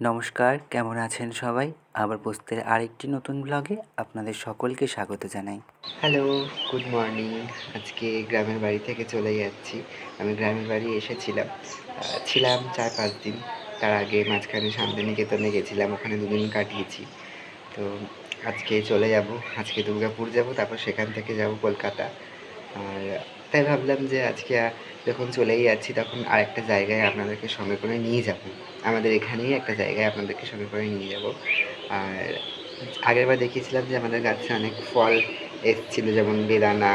নমস্কার, কেমন আছেন সবাই? আবার বস্তির আরেকটি নতুন ব্লগে আপনাদের সকলকে স্বাগত জানাই। হ্যালো গুড মর্নিং আজকে গ্রামের বাড়ি থেকে চলে যাচ্ছি। আমি গ্রামের বাড়ি এসেছিলাম। ছিলাম চার পাঁচ দিন। তার আগে মাঝখানে শান্তিনিকেতনে গেছিলাম, ওখানে দুদিন কাটিয়েছি। তো আজকে চলে যাব। আজকে দুর্গাপুর যাব, তারপর সেখান থেকে যাব কলকাতা। আর তাই ভাবলাম যে আজকে যখন চলেই যাচ্ছি তখন আরেকটা জায়গায় আপনাদেরকে সঙ্গে করে নিয়ে যাব। আমাদের এখানেই একটা জায়গায় আপনাদেরকে সঙ্গে করে নিয়ে যাব। আর আগেরবার দেখিয়েছিলাম যে আমাদের গাছে অনেক ফল এসেছিল, যেমন বেদানা,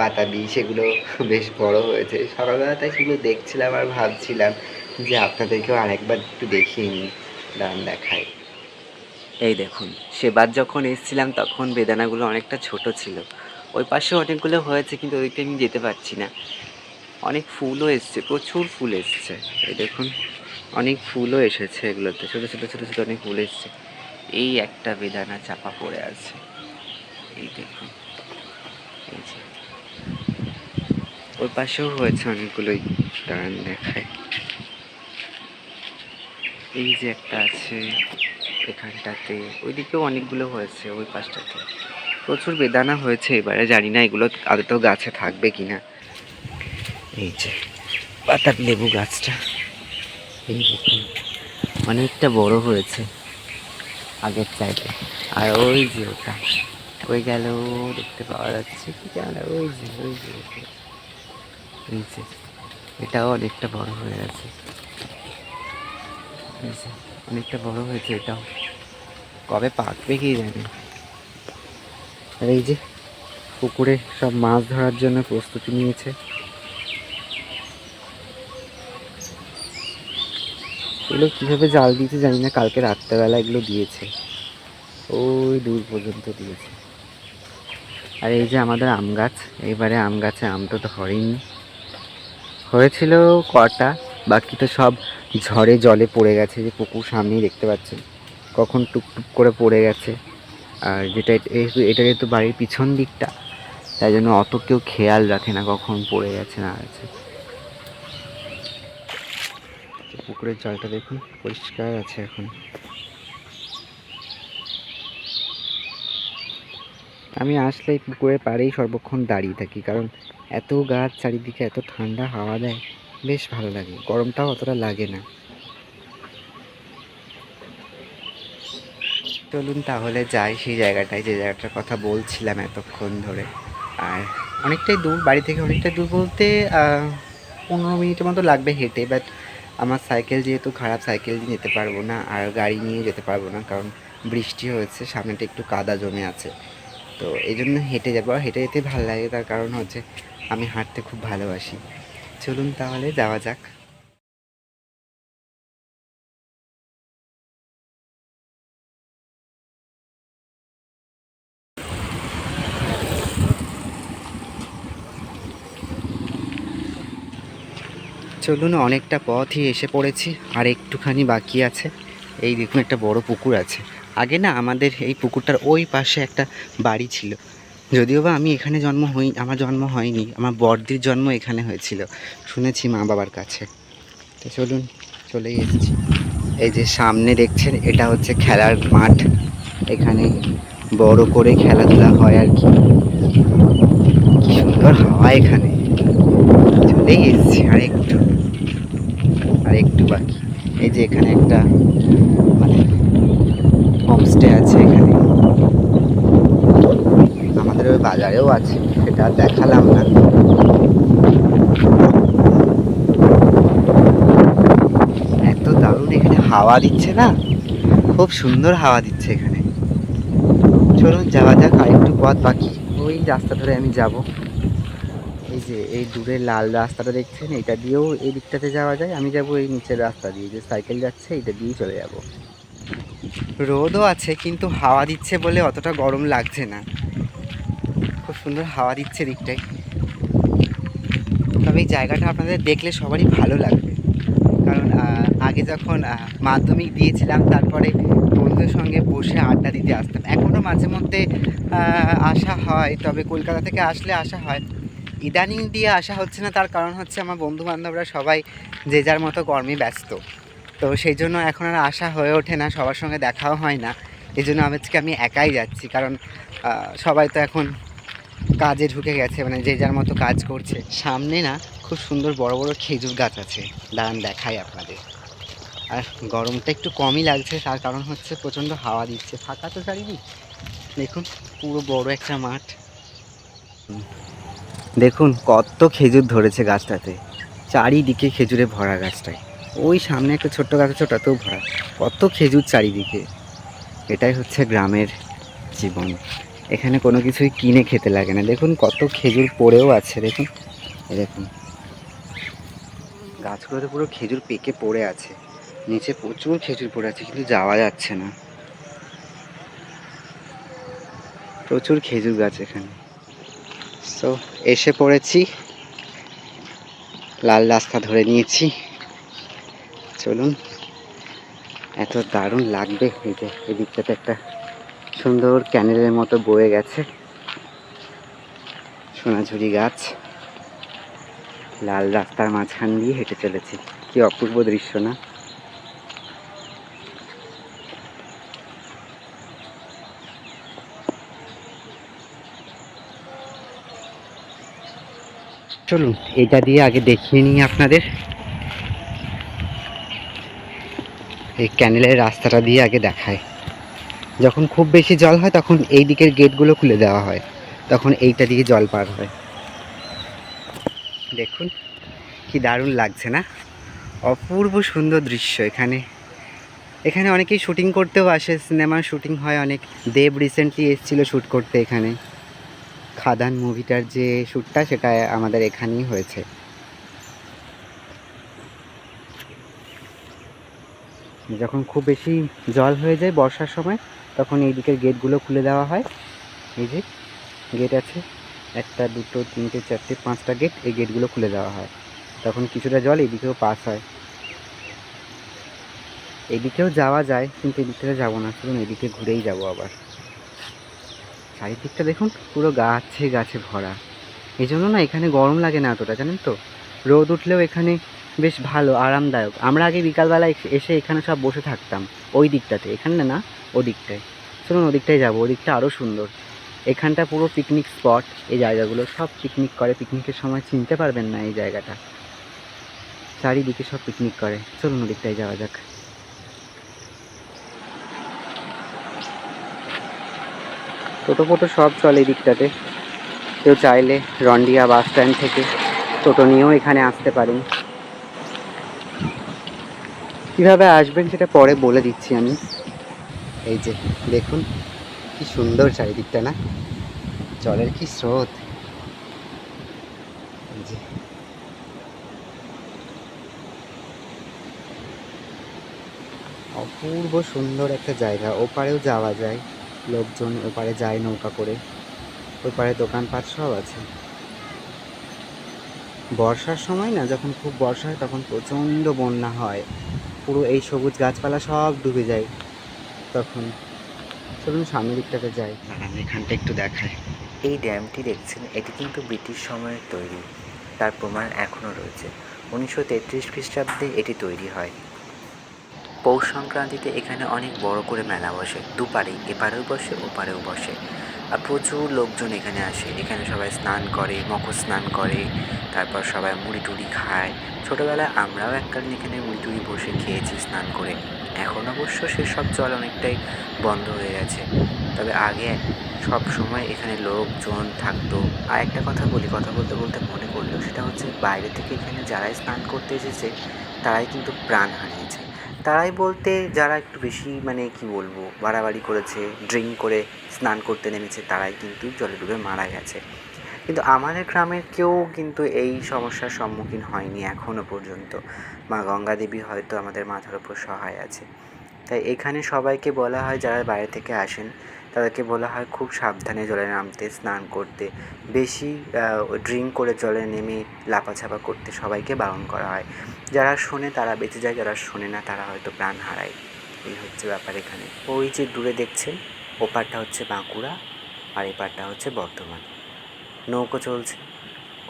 বাতাবি, সেগুলো বেশ বড় হয়েছে। সকালবেলা তাই সেগুলো দেখছিলাম আর ভাবছিলাম যে আপনাদেরকেও আরেকবার একটু দেখিয়ে নিই দান দেখাই এই দেখুন, সেবার যখন এসেছিলাম তখন বেদানাগুলো অনেকটা ছোট ছিল। ওই পাশে অনেকগুলো হয়েছে, কিন্তু ওইটা আমি যেতে পারছি না। অনেক ফুলও এসছে, প্রচুর ফুল এসছে। এই দেখুন, অনেক ফুলও এসেছে এগুলোতে, ছোটো ছোটো ছোটো ছোটো অনেক ফুল এসছে। এই একটা বেদানা চাপা পড়ে আছে। এই দেখুন, এই যে। ওই পাশেও হয়েছে অনেকগুলোই, দাঁড়ান দেখায় এই যে একটা আছে এখানটাতে, ওইদিকেও অনেকগুলো হয়েছে ওই পাশটাতে। প্রচুর বেদানা হয়েছে এবারে, জানি না এগুলো আদৌ গাছে থাকবে কি না এই যে পাতার লেবু গাছটা, এই দেখুন, অনেকটা বড় হয়েছে আগের চাইতে। আর ওই যে ওটা, ওই গেল দেখতে পাওয়া যাচ্ছে, কি জানা ওই যে ওই যে এই যে, এটাও অনেকটা বড় হয়ে গেছে। অনেকটা বড় হয়েছে এটাও। কবে পাকবে কি জানি। আর এই যে পুকুরে সব মাছ ধরার জন্য প্রস্তুতি নিয়েছে। এগুলো কীভাবে জাল দিয়েছে জানি না, কালকে রাত্রেবেলা এগুলো দিয়েছে। ওই দূর পর্যন্ত দিয়েছে। আর এই যে আমাদের আম গাছ এইবারে আম গাছে আম তো হয়নি হয়েছিল কটা, বাকি তো সব ঝড়ে জলে পড়ে গেছে, যে পুকুর সামনেই দেখতে পাচ্ছেন। কখন টুকটুক করে পড়ে গেছে। আর যেটা এটা যেহেতু বাড়ির পিছন দিকটা, তাই জন্য অত কেউ খেয়াল রাখে না কখন পড়ে গেছে, না আছে পুকুরের জলটা দেখুন, পরিষ্কার আছে এখন। আমি আসলে পুকুরের পাড়েই সর্বক্ষণ দাঁড়িয়ে থাকি, কারণ এত গাছ চারিদিকে এত ঠান্ডা হাওয়া দেয়, বেশ ভালো লাগে। গরমটাও অতটা লাগে না। চলুন তাহলে যাই সেই জায়গাটায়, যে জায়গাটার কথা বলছিলাম এতক্ষণ ধরে। আর অনেকটাই দূর, বাড়ি থেকে অনেকটাই দূর বলতে পনেরো মিনিটের মতো লাগবে হেঁটে বাট আমার সাইকেল যেহেতু খারাপ, সাইকেল নিয়ে যেতে পারব না, আর গাড়ি নিয়ে যেতে পারব না, কারণ বৃষ্টি হয়েছে, সামনেটা একটু কাদা জমে আছে। তো এই জন্য হেঁটে যাব, আর হেঁটে যেতে ভালো লাগে, তার কারণ হচ্ছে আমি হাঁটতে খুব ভালোবাসি। চলুন তাহলে যাওয়া যাক। চলুন, অনেকটা পথই এসে পড়েছি, আর একটুখানি বাকি আছে। এই দেখুন, একটা বড় পুকুর আছে। আগে না আমাদের এই পুকুরটার ওই পাশে একটা বাড়ি ছিল। যদিও বা আমি এখানে জন্ম হই, আমার জন্ম হয়নি, আমার বড়দির জন্ম এখানে হয়েছিল। শুনেছি মা বাবার কাছে। তো চলুন, চলেই এসেছি। এই যে সামনে দেখছেন, এটা হচ্ছে খেলার মাঠ। এখানে বড় করে খেলাধুলা হয় আর কি। কি সুন্দর হাওয়া এখানে। চলেই এসেছি আর একটু আর একটু বাকি। এই যে এখানে একটা মানে হোমস্টে আছে এখানে। আমাদের ওই বাজারেও আছে, সেটা দেখালাম না। এত দারুণ এখানে হাওয়া দিচ্ছে না? খুব সুন্দর হাওয়া দিচ্ছে এখানে। চলুন যাওয়া যাক আর একটু পথ বাকি। ওই রাস্তা ধরে আমি যাব। এই দূরে লাল রাস্তাটা দেখছেন, এটা দিয়েও এই দিকটাতে যাওয়া যায়। আমি যাব এই নিচের রাস্তা দিয়ে, যে সাইকেল যাচ্ছে, এটা দিয়েই চলে যাব। রোদও আছে, কিন্তু হাওয়া দিচ্ছে বলে অতটা গরম লাগছে না। খুব সুন্দর হাওয়া দিচ্ছে দিকটাই তবে এই জায়গাটা আপনাদের দেখলে সবারই ভালো লাগবে। কারণ আগে যখন মাধ্যমিক দিয়েছিলাম, তারপরে বন্ধুদের সঙ্গে বসে আড্ডা দিতে আসতাম। এখনও মাঝে মধ্যে আসা হয়, তবে কলকাতা থেকে আসলে আসা হয়। ইদানিং দিয়ে আসা হচ্ছে না, তার কারণ হচ্ছে আমার বন্ধু বান্ধবরা সবাই যে যার মতো কর্মে ব্যস্ত। তো সেই জন্য এখন আর আসা হয়ে ওঠে না, সবার সঙ্গে দেখাও হয় না। এই জন্য আজকে আমি একাই যাচ্ছি, কারণ সবাই তো এখন কাজে ঢুকে গেছে মানে যে যার মতো কাজ করছে। সামনে না খুব সুন্দর বড় বড় খেজুর গাছ আছে, দাঁড়ান দেখাই আপনাদের। আর গরমটা একটু কমই লাগছে, তার কারণ হচ্ছে প্রচণ্ড হাওয়া দিচ্ছে। ফাঁকা তো চারিদিক। দেখুন, পুরো বড় একটা মাঠ। দেখুন কত খেজুর ধরেছে গাছটাতে। চারিদিকে খেজুরে ভরা গাছটায়। ওই সামনে একটা ছোট্ট গাছ আছে, ওটাতেও ভরা। কত খেজুর চারিদিকে। এটাই হচ্ছে গ্রামের জীবন। এখানে কোনো কিছুই কিনে খেতে লাগে না। দেখুন কত খেজুর পড়েও আছে, দেখুন। দেখুন। গাছগুলোতে পুরো খেজুর পেকে পড়ে আছে। নিচে প্রচুর খেজুর পড়ে আছে, কিন্তু যাওয়া যাচ্ছে না। প্রচুর খেজুর গাছ এখানে। সো এসে পড়েছি। লাল রাস্তা ধরে নিয়েছি। চলুন। এত দারুণ লাগবে। এই যে এই দিকটাতে একটা সুন্দর ক্যানেলের মতো বয়ে গেছে। সোনাঝুরি গাছ। লাল রাস্তার মাঝখান দিয়ে হেঁটে চলেছি। কি অপূর্ব দৃশ্য না? চলুন, এটা দিয়ে আগে দেখিয়ে নিই আপনাদের। এই ক্যানেলের রাস্তাটা দিয়ে আগে দেখায় যখন খুব বেশি জল হয়, তখন এই দিকের গেটগুলো খুলে দেওয়া হয়। তখন এইটা দিয়ে জল পার হয়। দেখুন, কি দারুণ লাগছে না? অপূর্ব সুন্দর দৃশ্য এখানে। এখানে অনেকেই শুটিং করতেও আসে। সিনেমার শুটিং হয় অনেক। দেব রিসেন্টলি এসেছিল শ্যুট করতে এখানে। খাদান মুভিটার যে শ্যুটটা, সেটা আমাদের এখানেই হয়েছে। যখন খুব বেশি জল হয়ে যায় বর্ষার সময়, তখন এই দিকের গেটগুলো খুলে দেওয়া হয়। এই যে গেট আছে, একটা, দুটো, তিনটে, চারটে, পাঁচটা গেট এই গেটগুলো খুলে দেওয়া হয়। তখন কিছুটা জল এদিকেও পাস হয়। এদিকেও যাওয়া যায়, কিন্তু এদিকটা যাব না, শুধু এদিকে ঘুরেই যাব আবার। চারিদিকটা দেখুন, পুরো গাছে গাছে ভরা। এই জন্য না এখানে গরম লাগে না এতটা, জানেন তো? রোদ উঠলেও এখানে বেশ ভালো, আরামদায়ক। আমরা আগে বিকালবেলা এসে এখানে সব বসে থাকতাম, ওই দিকটাতে। এখানে না ও দিকটায় চলুন ওদিকটায় যাব, ওদিকটা আরও সুন্দর। এখানটা পুরো পিকনিক স্পট এই জায়গাগুলো সব পিকনিক করে। পিকনিকের সময় চিনতে পারবেন না এই জায়গাটা। চারিদিকে সব পিকনিক করে। চলুন ওদিকটায় যাওয়া যাক। টোটো ফোটো সব চলে দিকটাতে। কেউ চাইলে রন্ডিয়া বাস স্ট্যান্ড থেকে টোটো নিয়েও এখানে আসতে পারেন। কীভাবে আসবেন সেটা পরে বলে দিচ্ছি আমি। এই যে, দেখুন, কি সুন্দর চারিদিকটা না? জলের কি স্রোত? অপূর্ব সুন্দর একটা জায়গা, ওপারেও যাওয়া যায়। লোকজন ওপারে যায় নৌকা করে। ওপারে দোকানপাট সব আছে। বর্ষার সময় না, যখন খুব বর্ষা হয়, তখন প্রচণ্ড বন্যা হয়। পুরো এই সবুজ গাছপালা সব ডুবে যায় তখন। চলুন সামনের দিকটাতে যাই। এখানটা একটু দেখাই। এই ড্যামটি দেখছেন, এটি কিন্তু ব্রিটিশ সময়ের তৈরি। তার প্রমাণ এখনও রয়েছে। উনিশশো তেত্রিশ খ্রিস্টাব্দে এটি তৈরি হয়। পৌষ সংক্রান্তিতে এখানে অনেক বড় করে মেলা বসে। দুপারেই এপারেও বসে, ওপারেও বসে। আর প্রচুর লোকজন এখানে আসে। এখানে সবাই স্নান করে মকর স্নান করে, তারপর সবাই মুড়ি টুড়ি খায়। ছোটোবেলায় আমরাও এককালীন এখানে মুড়ি টুড়ি বসে খেয়েছি স্নান করে। এখন অবশ্য সেসব চল অনেকটাই বন্ধ হয়ে গেছে। তবে আগে সব সময় এখানে লোকজন থাকতো। আর একটা কথা বলি, কথা বলতে বলতে মনে পড়ল। সেটা হচ্ছে বাইরে থেকে এখানে যারাই স্নান করতে এসেছে, তারাই কিন্তু প্রাণ হারিয়েছে। তারাই বলতে যারা একটু বেশি মানে কি বলব, বাড়াবাড়ি করেছে, ড্রিঙ্ক করে স্নান করতে নেমেছে, তারাই কিন্তু জলে ডুবে মারা গেছে। কিন্তু আমাদের গ্রামের কেউ কিন্তু এই সমস্যার সম্মুখীন হয়নি এখনও পর্যন্ত। মা গঙ্গা দেবী হয়তো আমাদের মাথার উপর সহায় আছে। তাই এখানে সবাইকে বলা হয়, যারা বাইরে থেকে আসেন তাদেরকে বলা হয় খুব সাবধানে জলে নামতে, স্নান করতে। বেশি ড্রিঙ্ক করে জলে নেমে লাপাছাপা করতে সবাইকে বারণ করা হয়। যারা শোনে তারা বেঁচে যায়, যারা শোনে না তারা হয়তো প্রাণ হারায়। এই হচ্ছে ব্যাপার এখানে। ওই যে দূরে দেখছেন, ওপারটা হচ্ছে বাঁকুড়া আর এপারটা হচ্ছে বর্ধমান। নৌকো চলছে।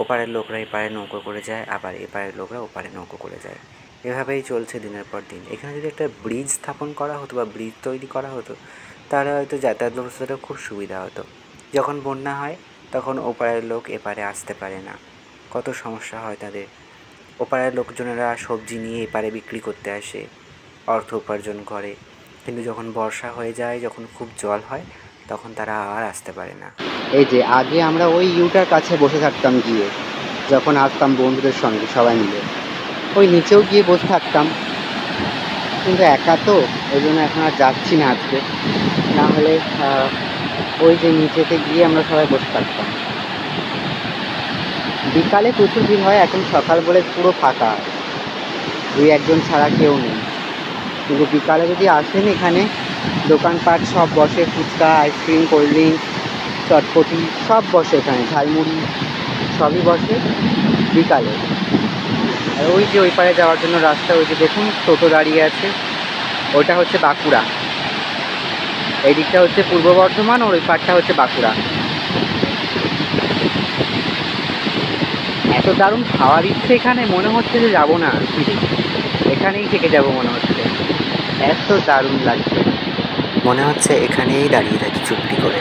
ওপারের লোকরা এপারে নৌকো করে যায়, আবার এপারের লোকরা ওপারে নৌকো করে যায়। এভাবেই চলছে দিনের পর দিন। এখানে যদি একটা ব্রিজ স্থাপন করা হতো বা ব্রিজ তৈরি করা হতো তাহলে হয়তো যাতায়াত ব্যবস্থাটা খুব সুবিধা হতো। যখন বন্যা হয়, তখন ওপারের লোক এপারে আসতে পারে না। কত সমস্যা হয় তাদের। ওপারের লোকজনেরা সবজি নিয়ে এপারে বিক্রি করতে আসে, অর্থ উপার্জন করে। কিন্তু যখন বর্ষা হয়ে যায়, যখন খুব জল হয়, তখন তারা আর আসতে পারে না। এই যে, আগে আমরা ওই ইউটার কাছে বসে থাকতাম গিয়ে, যখন আসতাম বন্ধুদের সঙ্গে, সবাই মিলে। ওই নিচেও গিয়ে বসে থাকতাম। কিন্তু একা তো, ওই জন্য এখন আর যাচ্ছি না আজকে। না হলে ওই যে নিচেতে গিয়ে আমরা সবাই বসে থাকতাম। বিকালে প্রচুর ভিড় হয়, এখন সকাল বলে পুরো ফাঁকা। দুই একজন ছাড়া কেউ নেই। কিন্তু বিকালে যদি আসেন এখানে, দোকানপাট সব বসে, ফুচকা, আইসক্রিম, কোল্ড ড্রিঙ্কস, চটপটি সব বসে এখানে, ঝালমুড়ি সবই বসে বিকালে। আর ওই যে ওই পারে যাওয়ার জন্য রাস্তা, ওই যে দেখুন টোটো দাঁড়িয়ে আছে ওটা হচ্ছে বাঁকুড়া। এই দিকটা হচ্ছে পূর্ব বর্ধমান আর ওই পারটা হচ্ছে বাঁকুড়া। এত দারুণ খাওয়া দিচ্ছে এখানে মনে হচ্ছে যে যাব না এখানেই থেকে যাব মনে হচ্ছে। এত দারুণ লাগছে। মনে হচ্ছে এখানেই দাঁড়িয়ে থাকি চুপটি করে।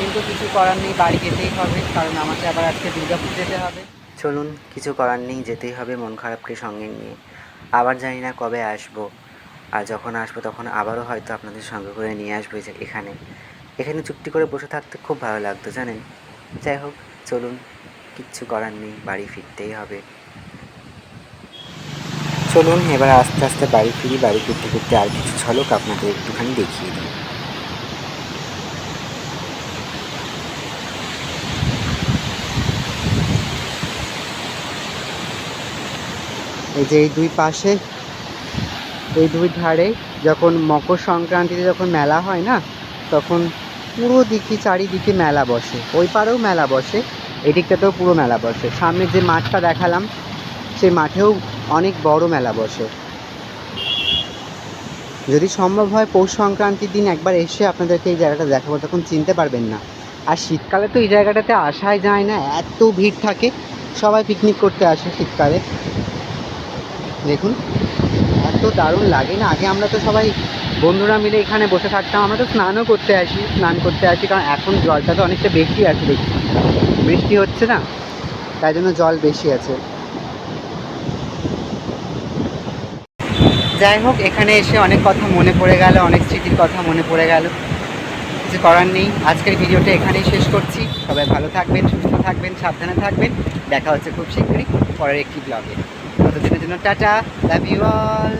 কিন্তু কিছু করার নেই বাড়ি যেতেই হবে কারণ আমাকে আবার আজকে দুর্গাপুর যেতে হবে। চলুন কিছু করার নেই যেতেই হবে মন খারাপকে সঙ্গে নিয়ে। আবার জানি না কবে আসব। আর যখন আসব তখন আবারও হয়তো আপনাদের সঙ্গে করে নিয়ে আসব যে এখানে। এখানে চুপটি করে বসে থাকতে খুব ভালো লাগতো, জানেন? যাই হোক, চলুন, কিচ্ছু করার নেই, বাড়ি ফিরতেই হবে। চলুন, এবার আস্তে আস্তে বাড়ি ফিরি, বাড়ি ফিরতে ফিরতে আর কিছু ঝলক আপনাদের একটুখানি দেখিয়ে দিই। এই যে এই দুই পাশে এই দুই ধারে যখন মকর সংক্রান্তিতে যখন মেলা হয় না, তখন পুরো দিকে চারিদিকে মেলা বসে। ওই পারেও মেলা বসে, এদিকটাতেও পুরো মেলা বসে। সামনে যে মাঠটা দেখালাম, সেই মাঠেও অনেক বড় মেলা বসে। যদি সম্ভব হয় পৌষ সংক্রান্তির দিন একবার এসে আপনাদেরকে এই জায়গাটা দেখাবো, তখন চিনতে পারবেন না। আর শীতকালে তো এই জায়গাটাতে আসাই যায় না, এত ভিড় থাকে। সবাই পিকনিক করতে আসে শীতকালে। দেখুন। এত দারুণ লাগে না? আগে আমরা তো সবাই বন্ধুরা মিলে এখানে বসে থাকতাম। আমরা তো স্নানও করতে আসি, স্নান করতে আসি, কারণ এখন জলটা তো অনেকটা বেশি আছে দেখছি। বৃষ্টি হচ্ছে না? তাই জন্য জল বেশি আছে। যাই হোক, এখানে এসে অনেক কথা মনে পড়ে গেল, অনেক স্মৃতির কথা মনে পড়ে গেল। কিছু করার নেই। আজকের ভিডিওটা এখানেই শেষ করছি। সবাই ভালো থাকবেন, সুস্থ থাকবেন, সাবধানে থাকবেন। দেখা হচ্ছে খুব শীঘ্রই পরের একটি ব্লগে ততদিনের জন্য টাটা লাভ ইউ অল